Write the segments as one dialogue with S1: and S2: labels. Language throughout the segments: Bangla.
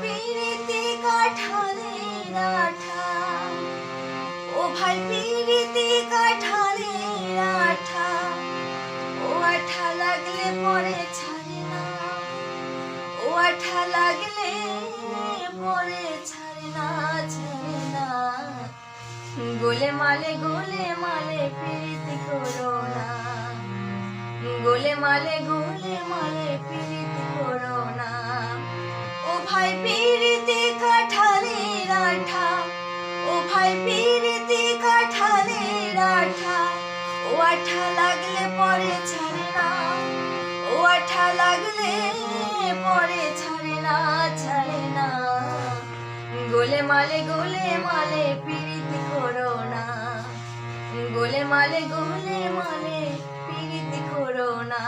S1: পিরিতি কাঠালের আঠা ও ভাই পিরিতি কাঠালের আঠা ও আঠা লাগলে পরে ছাড়ে না লাগলে না গোলে মালে গোলে মালে প্রীতি করো না। গোলে মালে গোলে মালে প্রীতি করো না। ভাই প্রীতি কাঠালের আঠা, ও ভাই প্রীতি কাঠালের আঠা। ও আঠা লাগলে পরে ছাড়ে না, ও আঠা লাগলে পরে ছাড়ে না ছাড়ে না। গোলে মালে গোলে মালে পিরিতি করো না, গোলে মালে গোলে মালে পিরিতি করো না।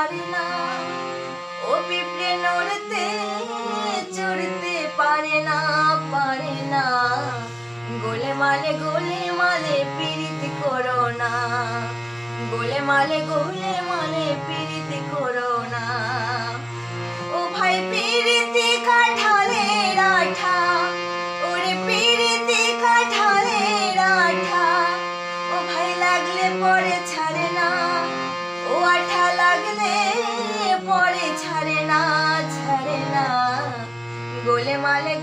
S1: পারে না ও পিঁপড়ে নড়তে চড়তে পারে না পারে না গোলে মালে গোলে মালে পিরিত করো না। গোলে মালে গোলে মালে পিরিত করো না। ও ভাই পিরিতি কাঠালের আঠা, ওরে পিরিতি কাঠালের আঠা। ও ভাই লাগলে পরে ছাড়ে না। আঠা লাগলে পরে ছাড়ে না ছাড়ে না। গোলে মালে